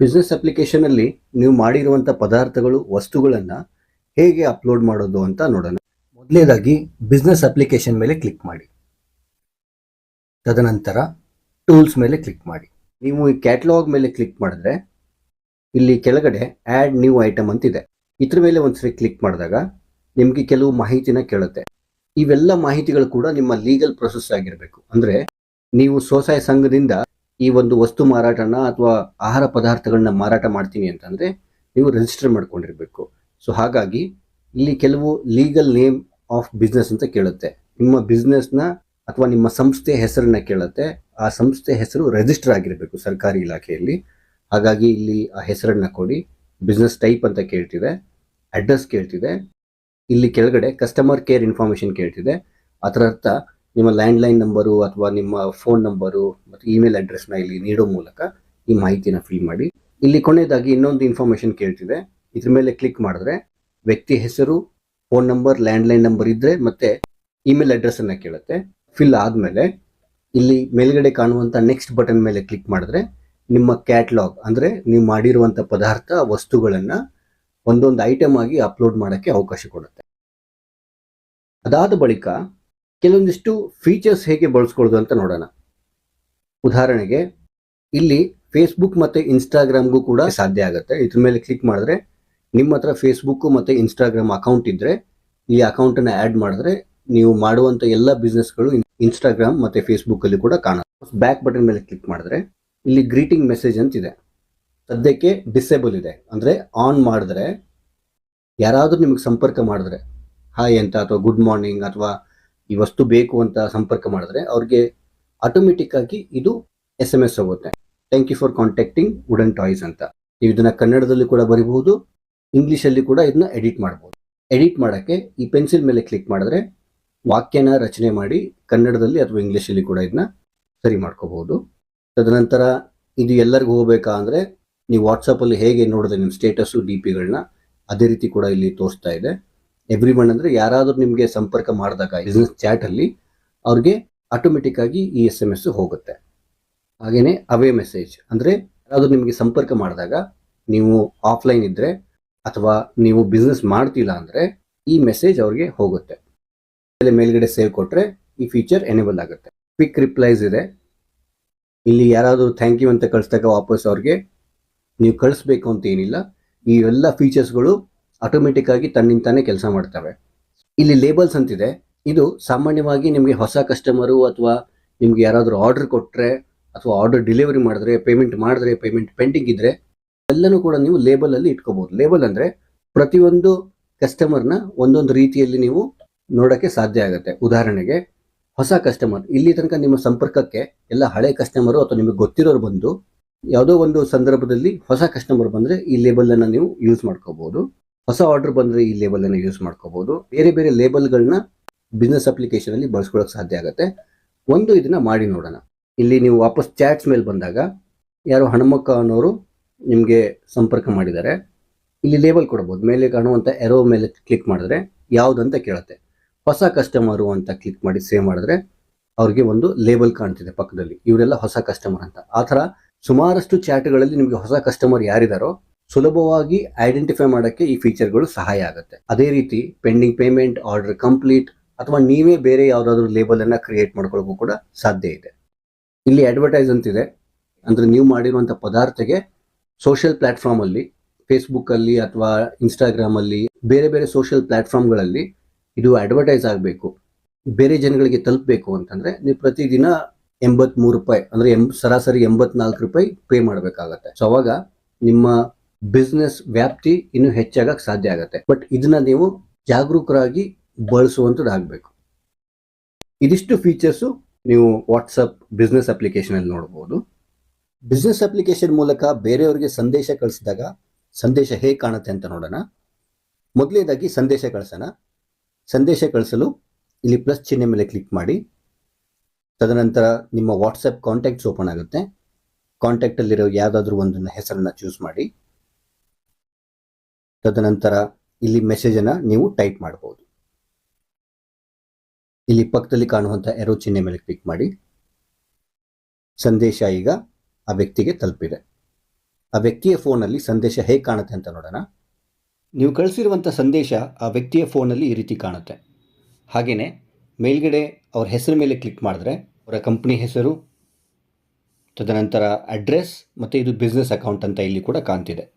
Business ಅಪ್ಲಿಕೇಶನಲ್ಲಿ ನೀವು ಮಾಡಿರುವಂಥ ಪದಾರ್ಥಗಳು, ವಸ್ತುಗಳನ್ನು ಹೇಗೆ ಅಪ್ಲೋಡ್ ಮಾಡೋದು ಅಂತ ನೋಡೋಣ. ಮೊದಲನೇದಾಗಿ ಬಿಸ್ನೆಸ್ ಅಪ್ಲಿಕೇಶನ್ ಮೇಲೆ ಕ್ಲಿಕ್ ಮಾಡಿ. ತದನಂತರ ಟೂಲ್ಸ್ ಮೇಲೆ ಕ್ಲಿಕ್ ಮಾಡಿ. ನೀವು ಈ ಕ್ಯಾಟ್ಲಾಗ್ ಮೇಲೆ ಕ್ಲಿಕ್ ಮಾಡಿದ್ರೆ ಇಲ್ಲಿ ಕೆಳಗಡೆ ಆ್ಯಡ್ ನ್ಯೂ ಐಟಮ್ ಅಂತಿದೆ ಇದ್ರ ಮೇಲೆ ಒಂದ್ಸರಿ ಕ್ಲಿಕ್ ಮಾಡಿದಾಗ ನಿಮಗೆ ಕೆಲವು ಮಾಹಿತಿನ ಕೇಳುತ್ತೆ. ಇವೆಲ್ಲ ಮಾಹಿತಿಗಳು ಕೂಡ ನಿಮ್ಮ ಲೀಗಲ್ ಪ್ರೊಸೆಸ್ ಆಗಿರಬೇಕು. ಅಂದ್ರೆ ನೀವು ಸ್ವಸಹಾಯ ಸಂಘದಿಂದ ಈ ಒಂದು ವಸ್ತು ಮಾರಾಟನ ಅಥವಾ ಆಹಾರ ಪದಾರ್ಥಗಳನ್ನ ಮಾರಾಟ ಮಾಡ್ತೀನಿ ಅಂತಂದ್ರೆ ನೀವು ರಿಜಿಸ್ಟರ್ ಮಾಡ್ಕೊಂಡಿರ್ಬೇಕು. ಸೊ ಹಾಗಾಗಿ ಇಲ್ಲಿ ಕೆಲವು ಲೀಗಲ್ ನೇಮ್ ಆಫ್ ಬಿಸ್ನೆಸ್ ಅಂತ ಕೇಳುತ್ತೆ. ನಿಮ್ಮ ಬಿಸ್ನೆಸ್ನ ಅಥವಾ ನಿಮ್ಮ ಸಂಸ್ಥೆ ಹೆಸರನ್ನ ಕೇಳುತ್ತೆ. ಆ ಸಂಸ್ಥೆ ಹೆಸರು ರಿಜಿಸ್ಟರ್ ಆಗಿರಬೇಕು ಸರ್ಕಾರಿ ಇಲಾಖೆಯಲ್ಲಿ. ಹಾಗಾಗಿ ಇಲ್ಲಿ ಆ ಹೆಸರನ್ನ ಕೊಡಿ. ಬಿಸ್ನೆಸ್ ಟೈಪ್ ಅಂತ ಕೇಳ್ತಿದೆ. ಅಡ್ರೆಸ್ ಕೇಳ್ತಿದೆ. ಇಲ್ಲಿ ಕೆಳಗಡೆ ಕಸ್ಟಮರ್ ಕೇರ್ ಇನ್ಫಾರ್ಮೇಶನ್ ಕೇಳ್ತಿದೆ. ಅದರ ಅರ್ಥ ನಿಮ್ಮ ಲ್ಯಾಂಡ್ಲೈನ್ ನಂಬರು ಅಥವಾ ನಿಮ್ಮ ಫೋನ್ ನಂಬರು ಮತ್ತು ಇಮೇಲ್ ಅಡ್ರೆಸ್ನ ಇಲ್ಲಿ ನೀಡೋ ಮೂಲಕ ಈ ಮಾಹಿತಿನ ಫಿಲ್ ಮಾಡಿ. ಇಲ್ಲಿ ಕೊನೆಯದಾಗಿ ಇನ್ನೊಂದು ಇನ್ಫಾರ್ಮೇಷನ್ ಕೇಳ್ತಿದೆ. ಇದ್ರ ಮೇಲೆ ಕ್ಲಿಕ್ ಮಾಡಿದ್ರೆ ವ್ಯಕ್ತಿ ಹೆಸರು ಫೋನ್ ನಂಬರ್ ಲ್ಯಾಂಡ್ಲೈನ್ ನಂಬರ್ ಇದ್ರೆ ಮತ್ತೆ ಇಮೇಲ್ ಅಡ್ರೆಸ್ ಅನ್ನ ಕೇಳುತ್ತೆ. ಫಿಲ್ ಆದ್ಮೇಲೆ ಇಲ್ಲಿ ಮೇಲ್ಗಡೆ ಕಾಣುವಂತ ನೆಕ್ಸ್ಟ್ ಬಟನ್ ಮೇಲೆ ಕ್ಲಿಕ್ ಮಾಡಿದ್ರೆ ನಿಮ್ಮ ಕ್ಯಾಟ್ಲಾಗ್ ಅಂದ್ರೆ ನೀವು ಮಾಡಿರುವಂಥ ಪದಾರ್ಥ, ವಸ್ತುಗಳನ್ನ ಒಂದೊಂದು ಐಟಮ್ ಆಗಿ ಅಪ್ಲೋಡ್ ಮಾಡೋಕ್ಕೆ ಅವಕಾಶ ಕೊಡುತ್ತೆ. ಅದಾದ ಬಳಿಕ ಕೆಲವೊಂದಿಷ್ಟು ಫೀಚರ್ಸ್ ಹೇಗೆ ಬಳಸ್ಕೊಳ್ಳೋದು ಅಂತ ನೋಡೋಣ. ಉದಾಹರಣೆಗೆ, ಇಲ್ಲಿ ಫೇಸ್ಬುಕ್ ಮತ್ತೆ ಇನ್ಸ್ಟಾಗ್ರಾಮ್ಗೂ ಕೂಡ ಸಾಧ್ಯ ಆಗುತ್ತೆ. ಇದ್ರ ಮೇಲೆ ಕ್ಲಿಕ್ ಮಾಡಿದ್ರೆ, ನಿಮ್ಮ ಹತ್ರ ಫೇಸ್ಬುಕ್ ಮತ್ತೆ ಇನ್ಸ್ಟಾಗ್ರಾಮ್ ಅಕೌಂಟ್ ಇದ್ರೆ, ಈ ಅಕೌಂಟನ್ನು ಆ್ಯಡ್ ಮಾಡಿದ್ರೆ, ನೀವು ಮಾಡುವಂಥ ಎಲ್ಲ ಬಿಸ್ನೆಸ್ಗಳು ಇನ್ಸ್ಟಾಗ್ರಾಮ್ ಮತ್ತೆ ಫೇಸ್ಬುಕ್ ಅಲ್ಲಿ ಕೂಡ ಕಾಣುತ್ತೆ. ಬ್ಯಾಕ್ ಬಟನ್ ಮೇಲೆ ಕ್ಲಿಕ್ ಮಾಡಿದ್ರೆ, ಇಲ್ಲಿ ಗ್ರೀಟಿಂಗ್ ಮೆಸೇಜ್ ಅಂತ ಇದೆ. ಸದ್ಯಕ್ಕೆ ಡಿಸೇಬಲ್ ಇದೆ. ಅಂದ್ರೆ ಆನ್ ಮಾಡಿದ್ರೆ, ಯಾರಾದರೂ ನಿಮಗೆ ಸಂಪರ್ಕ ಮಾಡಿದ್ರೆ ಹಾಯ್ ಅಂತ, ಅಥವಾ ಗುಡ್ ಮಾರ್ನಿಂಗ್ ಅಥವಾ ಈ ವಸ್ತು ಬೇಕು ಅಂತ ಸಂಪರ್ಕ ಮಾಡಿದ್ರೆ ಅವ್ರಿಗೆ ಆಟೋಮೆಟಿಕ್ ಆಗಿ ಇದು ಎಸ್ ಎಂ ಎಸ್ ಹೋಗುತ್ತೆ. Thank you for contacting wooden toys ಅಂತ. ನೀವು ಇದನ್ನ ಕನ್ನಡದಲ್ಲಿ ಕೂಡ ಬರಿಬಹುದು, ಇಂಗ್ಲಿಷಲ್ಲಿ ಕೂಡ ಇದನ್ನ ಎಡಿಟ್ ಮಾಡಬಹುದು ಎಡಿಟ್ ಮಾಡೋಕ್ಕೆ ಈ ಪೆನ್ಸಿಲ್ ಮೇಲೆ ಕ್ಲಿಕ್ ಮಾಡಿದ್ರೆ ವಾಕ್ಯನ ರಚನೆ ಮಾಡಿ ಕನ್ನಡದಲ್ಲಿ ಅಥವಾ ಇಂಗ್ಲಿಷಲ್ಲಿ ಕೂಡ ಇದನ್ನ ಸರಿ ಮಾಡ್ಕೋಬಹುದು. ತದನಂತರ ಇದು ಎಲ್ಲರಿಗೂ ಹೋಗ್ಬೇಕಾ ಅಂದ್ರೆ ನೀವು ವಾಟ್ಸಪ್ ಅಲ್ಲಿ ಹೇಗೆ ನೋಡಿದ್ರೆ ನಿಮ್ಮ ಸ್ಟೇಟಸ್ ಡಿ ಪಿಗಳನ್ನ ಅದೇ ರೀತಿ ಕೂಡ ಇಲ್ಲಿ ತೋರಿಸ್ತಾ ಇದೆ. ಎವ್ರಿ ಒನ್ ಅಂದ್ರೆ ಯಾರಾದರೂ ನಿಮಗೆ ಸಂಪರ್ಕ ಮಾಡಿದಾಗ ಬಿಸ್ನೆಸ್ ಚಾಟ್ ಅಲ್ಲಿ ಅವ್ರಿಗೆ ಆಟೋಮೆಟಿಕ್ ಆಗಿ ಈ ಎಸ್ ಎಂ ಎಸ್ ಹೋಗುತ್ತೆ. ಹಾಗೇನೆ ಅವೇ ಮೆಸೇಜ್ ಅಂದ್ರೆ ಯಾರಾದರೂ ನಿಮಗೆ ಸಂಪರ್ಕ ಮಾಡಿದಾಗ ನೀವು ಆಫ್ಲೈನ್ ಇದ್ರೆ ಅಥವಾ ನೀವು ಬಿಸ್ನೆಸ್ ಮಾಡ್ತಿಲ್ಲ ಅಂದ್ರೆ ಈ ಮೆಸೇಜ್ ಅವ್ರಿಗೆ ಹೋಗುತ್ತೆ. ಮೇಲ್ಗಡೆ ಸೇವ್ ಕೊಟ್ರೆ ಈ ಫೀಚರ್ ಎನೇಬಲ್ ಆಗುತ್ತೆ. ಕ್ವಿಕ್ ರಿಪ್ಲೈಸ್ ಇದೆ. ಇಲ್ಲಿ ಯಾರಾದರೂ ಥ್ಯಾಂಕ್ ಯು ಅಂತ ಕಳಿಸಿದಾಗ ವಾಪಸ್ ಅವ್ರಿಗೆ ನೀವು ಕಳಿಸ್ಬೇಕು ಅಂತ ಏನಿಲ್ಲ. ಈ ಎಲ್ಲ ಫೀಚರ್ಸ್ಗಳು ಆಟೋಮೆಟಿಕ್ ಆಗಿ ತನ್ನಿಂತಾನೆ ಕೆಲಸ ಮಾಡ್ತವೆ. ಇಲ್ಲಿ ಲೇಬಲ್ಸ್ ಅಂತಿದೆ. ಇದು ಸಾಮಾನ್ಯವಾಗಿ ನಿಮಗೆ ಹೊಸ ಕಸ್ಟಮರು ಅಥವಾ ನಿಮ್ಗೆ ಯಾರಾದರೂ ಆರ್ಡರ್ ಕೊಟ್ಟರೆ ಅಥವಾ ಆರ್ಡರ್ ಡೆಲಿವರಿ ಮಾಡಿದ್ರೆ ಪೇಮೆಂಟ್ ಮಾಡಿದ್ರೆ ಪೇಮೆಂಟ್ ಪೆಂಡಿಂಗ್ ಇದ್ರೆ ಎಲ್ಲನೂ ಕೂಡ ನೀವು ಲೇಬಲ್ ಅಲ್ಲಿ ಇಟ್ಕೋಬಹುದು ಲೇಬಲ್ ಅಂದ್ರೆ ಪ್ರತಿಯೊಂದು ಕಸ್ಟಮರ್ನ ಒಂದೊಂದು ರೀತಿಯಲ್ಲಿ ನೀವು ನೋಡೋಕ್ಕೆ ಸಾಧ್ಯ ಆಗುತ್ತೆ. ಉದಾಹರಣೆಗೆ ಹೊಸ ಕಸ್ಟಮರ್ ಇಲ್ಲಿ ತನಕ ನಿಮ್ಮ ಸಂಪರ್ಕಕ್ಕೆ ಎಲ್ಲ ಹಳೆ ಕಸ್ಟಮರು ಅಥವಾ ನಿಮಗೆ ಗೊತ್ತಿರೋರು ಬಂದು ಯಾವುದೋ ಒಂದು ಸಂದರ್ಭದಲ್ಲಿ ಹೊಸ ಕಸ್ಟಮರ್ ಬಂದರೆ ಈ ಲೇಬಲನ್ನು ನೀವು ಯೂಸ್ ಮಾಡ್ಕೋಬಹುದು ಹೊಸ ಆರ್ಡರ್ ಬಂದರೆ ಈ ಲೇಬಲ್ ಅನ್ನು ಯೂಸ್ ಮಾಡ್ಕೋಬಹುದು ಬೇರೆ ಬೇರೆ ಲೇಬಲ್ಗಳನ್ನ ಬಿಸ್ನೆಸ್ ಅಪ್ಲಿಕೇಶನ್ ಅಲ್ಲಿ ಬಳಸ್ಕೊಳ್ಳೋಕೆ ಸಾಧ್ಯ ಆಗುತ್ತೆ. ಒಂದು ಇದನ್ನ ಮಾಡಿ ನೋಡೋಣ. ಇಲ್ಲಿ ನೀವು ವಾಪಸ್ ಚಾಟ್ಸ್ ಮೇಲೆ ಬಂದಾಗ ಯಾರು ಹಣಮಕ್ಕ ಅನ್ನೋರು ನಿಮಗೆ ಸಂಪರ್ಕ ಮಾಡಿದ್ದಾರೆ. ಇಲ್ಲಿ ಲೇಬಲ್ ಕೊಡಬಹುದು ಮೇಲೆ ಕಾಣುವಂತ ಎರೋ ಮೇಲೆ ಕ್ಲಿಕ್ ಮಾಡಿದ್ರೆ ಯಾವ್ದಂತ ಕೇಳುತ್ತೆ. ಹೊಸ ಕಸ್ಟಮರು ಅಂತ ಕ್ಲಿಕ್ ಮಾಡಿ ಸೇವ್ ಮಾಡಿದ್ರೆ ಅವ್ರಿಗೆ ಒಂದು ಲೇಬಲ್ ಕಾಣ್ತಿದೆ ಪಕ್ಕದಲ್ಲಿ. ಇವರೆಲ್ಲ ಹೊಸ ಕಸ್ಟಮರ್ ಅಂತ. ಆ ಥರ ಸುಮಾರಷ್ಟು ಚಾಟ್ಗಳಲ್ಲಿ ನಿಮಗೆ ಹೊಸ ಕಸ್ಟಮರ್ ಯಾರಿದಾರೋ ಸುಲಭವಾಗಿ ಐಡೆಂಟಿಫೈ ಮಾಡೋಕ್ಕೆ ಈ ಫೀಚರ್ಗಳು ಸಹಾಯ ಆಗುತ್ತೆ. ಅದೇ ರೀತಿ ಪೆಂಡಿಂಗ್ ಪೇಮೆಂಟ್ ಆರ್ಡರ್ ಕಂಪ್ಲೀಟ್ ಅಥವಾ ನೀವೇ ಬೇರೆ ಯಾವುದಾದ್ರೂ ಲೇಬಲ್ ಅನ್ನ ಕ್ರಿಯೇಟ್ ಮಾಡ್ಕೊಳ್ಳೋಕ್ಕೂ ಕೂಡ ಸಾಧ್ಯ ಇದೆ. ಇಲ್ಲಿ ಅಡ್ವರ್ಟೈಸ್ ಅಂತಿದೆ. ಅಂದರೆ ನೀವು ಮಾಡಿರುವಂಥ ಪದಾರ್ಥಗೆ ಸೋಷಿಯಲ್ ಪ್ಲಾಟ್ಫಾರ್ಮ್ ಅಲ್ಲಿ ಫೇಸ್ಬುಕ್ ಅಲ್ಲಿ ಅಥವಾ ಇನ್ಸ್ಟಾಗ್ರಾಮ್ ಅಲ್ಲಿ, ಬೇರೆ ಬೇರೆ ಸೋಷಿಯಲ್ ಪ್ಲಾಟ್ಫಾರ್ಮ್ಗಳಲ್ಲಿ ಇದು ಅಡ್ವರ್ಟೈಸ್ ಆಗಬೇಕು. ಬೇರೆ ಜನಗಳಿಗೆ ತಲುಪಬೇಕು ಅಂತಂದರೆ ನೀವು ಪ್ರತಿದಿನ ಎಂಬತ್ಮೂರು ರೂಪಾಯಿ ಅಂದರೆ ಎಂ, ಸರಾಸರಿ ಎಂಬತ್ನಾಲ್ಕು ರೂಪಾಯಿ ಪೇ ಮಾಡಬೇಕಾಗತ್ತೆ. ಸೊ ಅವಾಗ ನಿಮ್ಮ ಬಿಸ್ನೆಸ್ ವ್ಯಾಪ್ತಿ ಇನ್ನು ಹೆಚ್ಚಾಗಕ್ಕೆ ಸಾಧ್ಯ ಆಗುತ್ತೆ. ಬಟ್ ಇದನ್ನ ನೀವು ಜಾಗರೂಕರಾಗಿ ಬಳಸುವಂಥದ್ದಾಗಬೇಕು ಇದಿಷ್ಟು ಫೀಚರ್ಸು ನೀವು ವಾಟ್ಸಪ್ ಬಿಸ್ನೆಸ್ ಅಪ್ಲಿಕೇಶನಲ್ಲಿ ನೋಡ್ಬೋದು. ಬಿಸ್ನೆಸ್ ಅಪ್ಲಿಕೇಶನ್ ಮೂಲಕ ಬೇರೆಯವರಿಗೆ ಸಂದೇಶ ಕಳಿಸಿದಾಗ ಸಂದೇಶ ಹೇಗೆ ಕಾಣುತ್ತೆ ಅಂತ ನೋಡೋಣ. ಮೊದಲನೇದಾಗಿ ಸಂದೇಶ ಕಳಿಸೋಣ. ಸಂದೇಶ ಕಳಿಸಲು ಇಲ್ಲಿ ಪ್ಲಸ್ ಚಿಹ್ನೆ ಮೇಲೆ ಕ್ಲಿಕ್ ಮಾಡಿ. ತದನಂತರ ನಿಮ್ಮ ವಾಟ್ಸಪ್ ಕಾಂಟ್ಯಾಕ್ಟ್ಸ್ ಓಪನ್ ಆಗುತ್ತೆ. ಕಾಂಟ್ಯಾಕ್ಟಲ್ಲಿರೋ ಯಾವುದಾದ್ರೂ ಒಂದನ್ನು ಹೆಸರನ್ನು ಚೂಸ್ ಮಾಡಿ. ತದನಂತರ ಇಲ್ಲಿ ಮೆಸೇಜ್ ಅನ್ನ ನೀವು ಟೈಪ್ ಮಾಡಬಹುದು ಇಲ್ಲಿ ಪಕ್ಕದಲ್ಲಿ ಕಾಣುವಂತ ಎರೋ ಚಿಹ್ನೆ ಮೇಲೆ ಕ್ಲಿಕ್ ಮಾಡಿ. ಸಂದೇಶ ಈಗ ಆ ವ್ಯಕ್ತಿಗೆ ತಲುಪಿದೆ. ಆ ವ್ಯಕ್ತಿಯ ಫೋನಲ್ಲಿ ಸಂದೇಶ ಹೇಗೆ ಕಾಣುತ್ತೆ ಅಂತ ನೋಡೋಣ. ನೀವು ಕಳಿಸಿರುವಂಥ ಸಂದೇಶ ಆ ವ್ಯಕ್ತಿಯ ಫೋನಲ್ಲಿ ಈ ರೀತಿ ಕಾಣುತ್ತೆ. ಹಾಗೆಯೇ ಮೇಲ್ಗಡೆ ಅವ್ರ ಹೆಸರು ಮೇಲೆ ಕ್ಲಿಕ್ ಮಾಡಿದ್ರೆ ಅವರ ಕಂಪ್ನಿ ಹೆಸರು, ತದನಂತರ ಅಡ್ರೆಸ್ ಮತ್ತು ಇದು ಬಿಸ್ನೆಸ್ ಅಕೌಂಟ್ ಅಂತ ಇಲ್ಲಿ ಕೂಡ ಕಾಣ್ತಿದೆ.